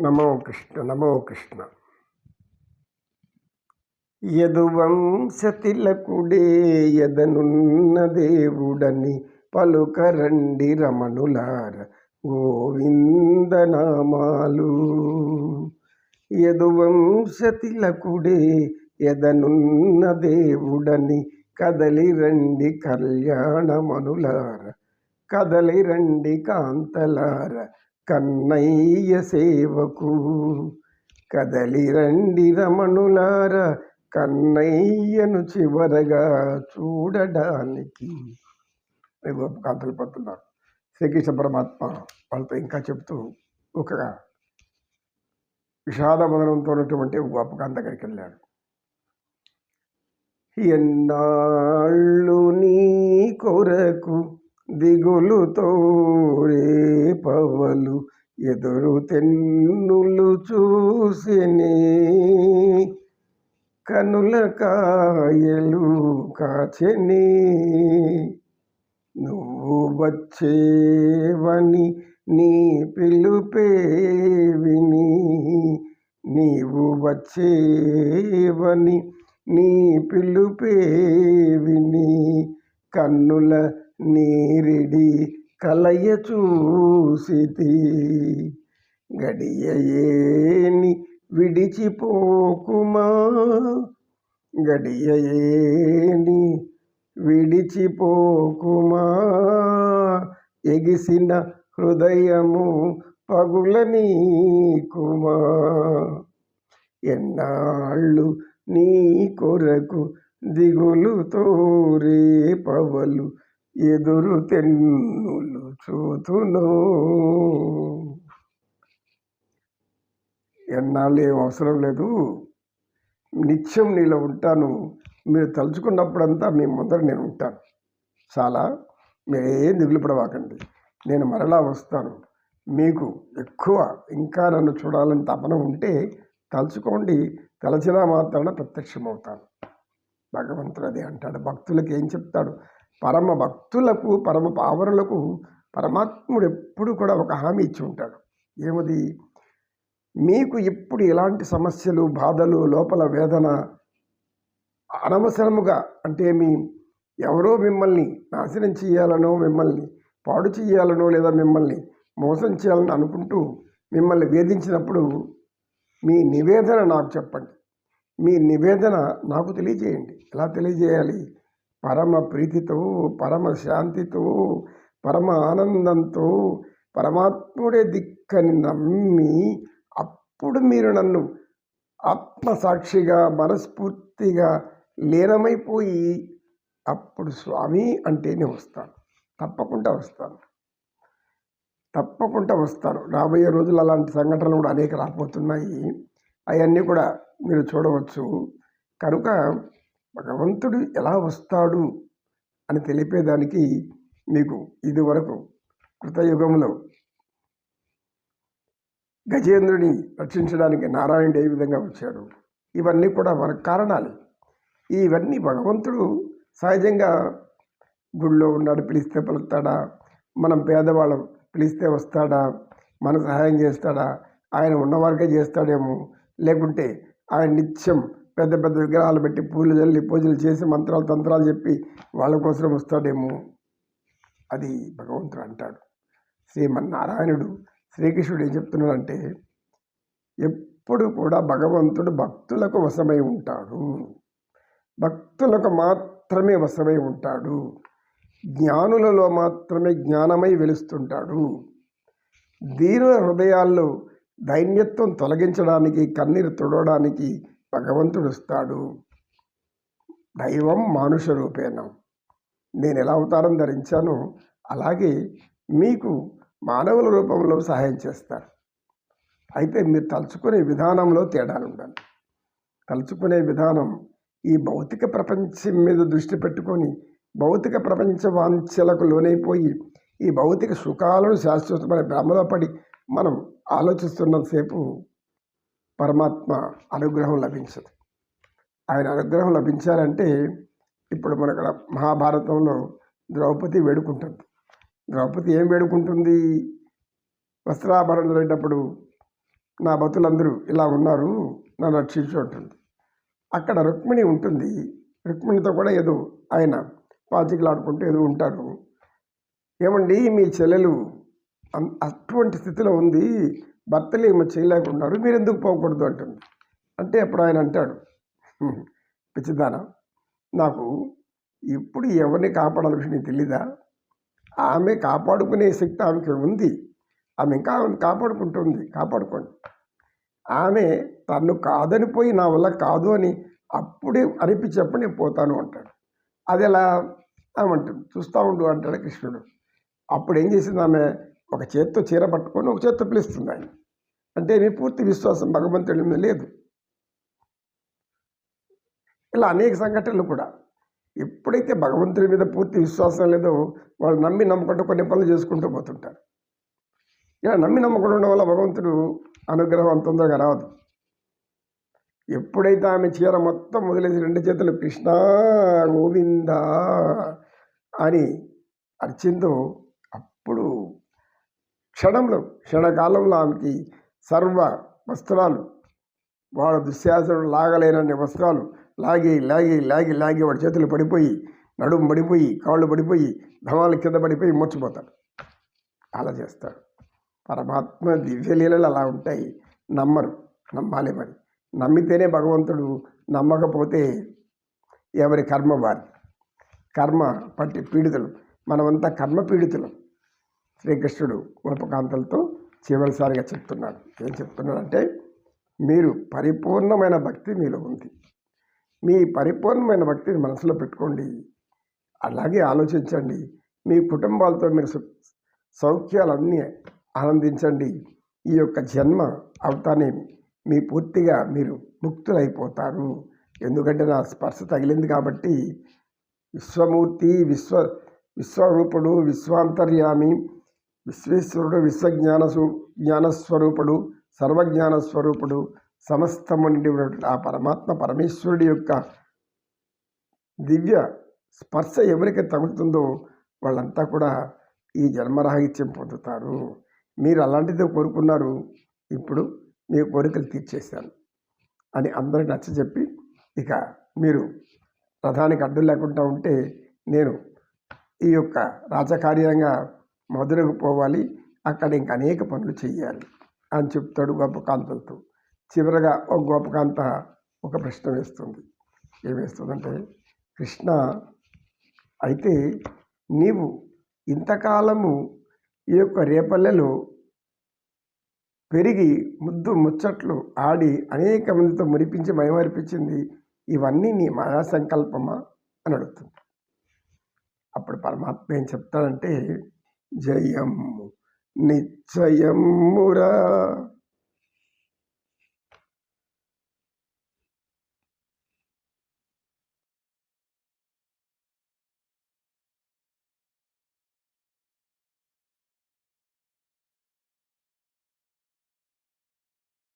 నమో కృష్ణ నమో కృష్ణ. యదువంశతిలకుడే యదనున్న దేవుడని పలుకరండి రమణులార గోవిందనామాలు. యదువంశతిలకుడే యదనున్న దేవుడని కదలి రండి కళ్యాణమనులార కదలి రండి కాంతలార కన్నయ్య సేవకు కదలి రండి రమణులార కన్నయ్యను చివరగా చూడడానికి. అని కాంతలు పడుతున్నారు శ్రీకృష్ణ పరమాత్మ వాళ్ళతో ఇంకా చెప్తూ ఒక విషాద మదనంతో ఉన్నటువంటి గోపకాంత దగ్గరికి వెళ్ళాడు. ఎన్నాళ్ళు నీ కొరకు దిగులుతో పవలు ఎదురు తెన్నులు చూసిని. కనుల కాయలు కాచెని. నువ్వు వచ్చేవని నీ పిలుపే విని నీవు వచ్చేవని నీ పిలుపే విని కన్నుల నీరిడి కలయ చూసితి. గడియయేని విడిచిపోకుమా? గడియయేని విడిచిపోకుమా? ఎగిసిన హృదయము పగులనీకుమా ఎన్నాళ్ళు నీ కొరకు దిగులుతో రేపవలు ఎదురు తెన్నులు చూతును. ఎన్నాళ్ళు ఏం అవసరం లేదు. నిత్యం నీలో ఉంటాను. మీరు తలుచుకున్నప్పుడంతా మీ ముందర నేను ఉంటాను. చాలా మీరేం దిగులు పడవాకండి. నేను మరలా వస్తాను. మీకు ఎక్కువ ఇంకా నన్ను చూడాలని తపన ఉంటే తలుచుకోండి. తలచినా మాత్రాన ప్రత్యక్షమవుతాను. భగవంతుడు అదే అంటాడు. భక్తులకు ఏం చెప్తాడు? పరమ భక్తులకు పరమ పావరులకు పరమాత్ముడు ఎప్పుడు కూడా ఒక హామీ ఇచ్చి ఉంటాడు. ఏమది? మీకు ఎప్పుడు ఎలాంటి సమస్యలు బాధలు లోపల వేదన అనవసరముగా అంటే మీ ఎవరో మిమ్మల్ని నాశనం చేయాలనో మిమ్మల్ని పాడు చేయాలనో లేదా మిమ్మల్ని మోసం చేయాలని అనుకుంటూ మిమ్మల్ని వేధించినప్పుడు మీ నివేదన నాకు చెప్పండి. మీ నివేదన నాకు తెలియజేయండి. ఎలా తెలియజేయాలి? పరమ ప్రీతితో పరమ శాంతితో పరమ ఆనందంతో పరమాత్ముడే దిక్కని నమ్మి అప్పుడు మీరు నన్ను ఆత్మసాక్షిగా మనస్ఫూర్తిగా లీనమైపోయి అప్పుడు స్వామి అంటేనే వస్తాను. తప్పకుండా వస్తాను. తప్పకుండా వస్తాను. రాబోయే రోజులు అలాంటి సంఘటనలు కూడా అనేక రాబోతున్నాయి. అవన్నీ కూడా మీరు చూడవచ్చు. కనుక భగవంతుడు ఎలా వస్తాడు అని తెలిపేదానికి మీకు ఇదివరకు కృతయుగంలో గజేంద్రుని రక్షించడానికి నారాయణుడు ఏ విధంగా వచ్చాడు? ఇవన్నీ కూడా మన కారణాలు. ఇవన్నీ భగవంతుడు సహజంగా గుళ్ళో ఉన్నాడు పిలిస్తే పలుకుతాడా? మనం పేదవాళ్ళం పిలిస్తే వస్తాడా? మన సహాయం చేస్తాడా? ఆయన ఉన్నవారికే చేస్తాడేమో? లేకుంటే ఆయన నిత్యం పెద్ద పెద్ద విగ్రహాలు పెట్టి పూలు చల్లి పూజలు చేసి మంత్రాలు తంత్రాలు చెప్పి వాళ్ళ కోసం వస్తాడేమో అది భగవంతుడు అంటాడు. శ్రీమన్నారాయణుడు శ్రీకృష్ణుడు ఏం చెప్తున్నాడంటే ఎప్పుడు కూడా భగవంతుడు భక్తులకు వశమై ఉంటాడు. భక్తులకు మాత్రమే వశమై ఉంటాడు. జ్ఞానులలో మాత్రమే జ్ఞానమై వెలుస్తుంటాడు. దీని హృదయాల్లో దైన్యత్వం తొలగించడానికి కన్నీరు తుడవడానికి భగవంతుడు వస్తాడు దైవం మానుష రూపేణం నేను ఎలా అవతారం ధరించానో అలాగే మీకు మానవుల రూపంలో సహాయం చేస్తారు. అయితే మీరు తలుచుకునే విధానంలో తేడాలు ఉండాలి తలుచుకునే విధానం ఈ భౌతిక ప్రపంచం మీద దృష్టి పెట్టుకొని భౌతిక ప్రపంచ వాంఛలకు లోనైపోయి ఈ భౌతిక సుఖాలను శాశ్వతమైన భ్రమలో పడి మనం ఆలోచిస్తున్నంతసేపు పరమాత్మ అనుగ్రహం లభించదు. ఆయన అనుగ్రహం లభించాలంటే ఇప్పుడు మనకు మహాభారతంలో ద్రౌపది వేడుకుంటుంది. ద్రౌపది ఏం వేడుకుంటుంది? వస్త్రాభరణలు వెళ్ళేటప్పుడు నా భతులందరూ ఇలా ఉన్నారు నన్ను రక్షించు ఉంటుంది అక్కడ రుక్మిణి ఉంటుంది. రుక్మిణితో కూడా ఏదో ఆయన పాచికలాడుకుంటూ ఏదో ఉంటారు. ఏమండి మీ చెల్లెలు అటువంటి స్థితిలో ఉంది. భర్తలు ఏమో చేయలేకున్నారు మీరు ఎందుకు పోకూడదు అంటుంది. అంటే అప్పుడు ఆయన అంటాడు పిచ్చిదానా నాకు ఇప్పుడు ఎవరిని కాపాడాలి విషయం తెలీదా? ఆమె కాపాడుకునే శక్తి ఆమెకి ఉంది ఆమె ఇంకా ఆమెను కాపాడుకుంటుంది కాపాడుకోండి. ఆమె తను కాదని పోయి నా వల్ల కాదు అని అప్పుడే అనిపించేప్పుడు నేను పోతాను అంటాడు. అది ఎలా? ఆమె అంటుంది చూస్తూ ఉండు అంటాడు కృష్ణుడు. అప్పుడు ఏం చేసింది ఆమె? ఒక చేత్తో చీర పట్టుకొని ఒక చేత్తో పిలుస్తుంది ఆయన. అంటే మీ పూర్తి విశ్వాసం భగవంతుడి మీద లేదు. ఇలా అనేక సంఘటనలు కూడా. ఎప్పుడైతే భగవంతుడి మీద పూర్తి విశ్వాసం లేదో వాళ్ళు నమ్మి నమ్మకుండా కొన్ని పనులు చేసుకుంటూ పోతుంటారు. ఇలా నమ్మి నమ్మకుండా ఉండడం వల్ల భగవంతుడు అనుగ్రహం అంత తొందరగా రాదు. ఎప్పుడైతే ఆమె చీర మొత్తం వదిలేసి రెండు చేతులు కృష్ణ గోవింద అని అర్చిందో అప్పుడు క్షణంలో క్షణకాలంలో ఆమెకి సర్వ వస్త్రాలు వాడు దుశ్శాసనుడు లాగలేనన్ని వస్త్రాలు లాగి లాగి లాగి లాగి వాడి చేతులు పడిపోయి నడుము పడిపోయి కాళ్ళు పడిపోయి ధమాలు కింద పడిపోయి మూర్చిపోతాడు. అలా చేస్తాడు. పరమాత్మ దివ్యలీలలు అలా ఉంటాయి. నమ్మరు. నమ్మాలి మరి. నమ్మితేనే భగవంతుడు నమ్మకపోతే ఎవరి కర్మ వారి కర్మ పట్టి పీడితులు. మనమంతా కర్మ పీడితులం. శ్రీకృష్ణుడు గోపకాంతలతో చివరిసారిగా చెప్తున్నాడు. ఏం చెప్తున్నాడంటే మీరు పరిపూర్ణమైన భక్తి మీలో ఉంది. మీ పరిపూర్ణమైన భక్తిని మనసులో పెట్టుకోండి. అలాగే ఆలోచించండి. మీ కుటుంబాలతో మీరు సు- సౌఖ్యాలన్నీ ఆనందించండి. ఈ యొక్క జన్మ అవుతానే మీ పూర్తిగా మీరు ముక్తులైపోతారు. ఎందుకంటే నా స్పర్శ తగిలింది కాబట్టి విశ్వమూర్తి విశ్వ విశ్వరూపుడు విశ్వాంతర్యామి విశ్వేశ్వరుడు విశ్వజ్ఞాన జ్ఞానస్వరూపుడు సర్వజ్ఞాన స్వరూపుడు సమస్తము నుండి ఉన్నటువంటి ఆ పరమాత్మ పరమేశ్వరుడి యొక్క దివ్య స్పర్శ ఎవరికి తగులుతుందో వాళ్ళంతా కూడా ఈ జన్మరాహిత్యం పొందుతారు. మీరు అలాంటిదే కోరుకున్నారు ఇప్పుడు మీ కోరికలు తీర్చేశాను అని అందరికి నచ్చజెప్పి ఇక మీరు రథానికి అడ్డు లేకుండా ఉంటే నేను ఈ యొక్క రాజకార్యంగా మధురకు పోవాలి. అక్కడ ఇంక అనేక పనులు చేయాలి అని చెప్తాడు గోపకాంతలతో. చివరగా ఒక గోపకాంత ఒక ప్రశ్న వేస్తుంది. ఏమేస్తుందంటే కృష్ణ అయితే నీవు ఇంతకాలము ఈ యొక్క రేపల్లెలో పెరిగి ముద్దు ముచ్చట్లు ఆడి అనేక మందితో మురిపించి మయమర్పించింది ఇవన్నీ నీ మాయా సంకల్పమా అని అడుగుతుంది. అప్పుడు పరమాత్మ ఏం చెప్తాడంటే జయము నిశ్చయమురా.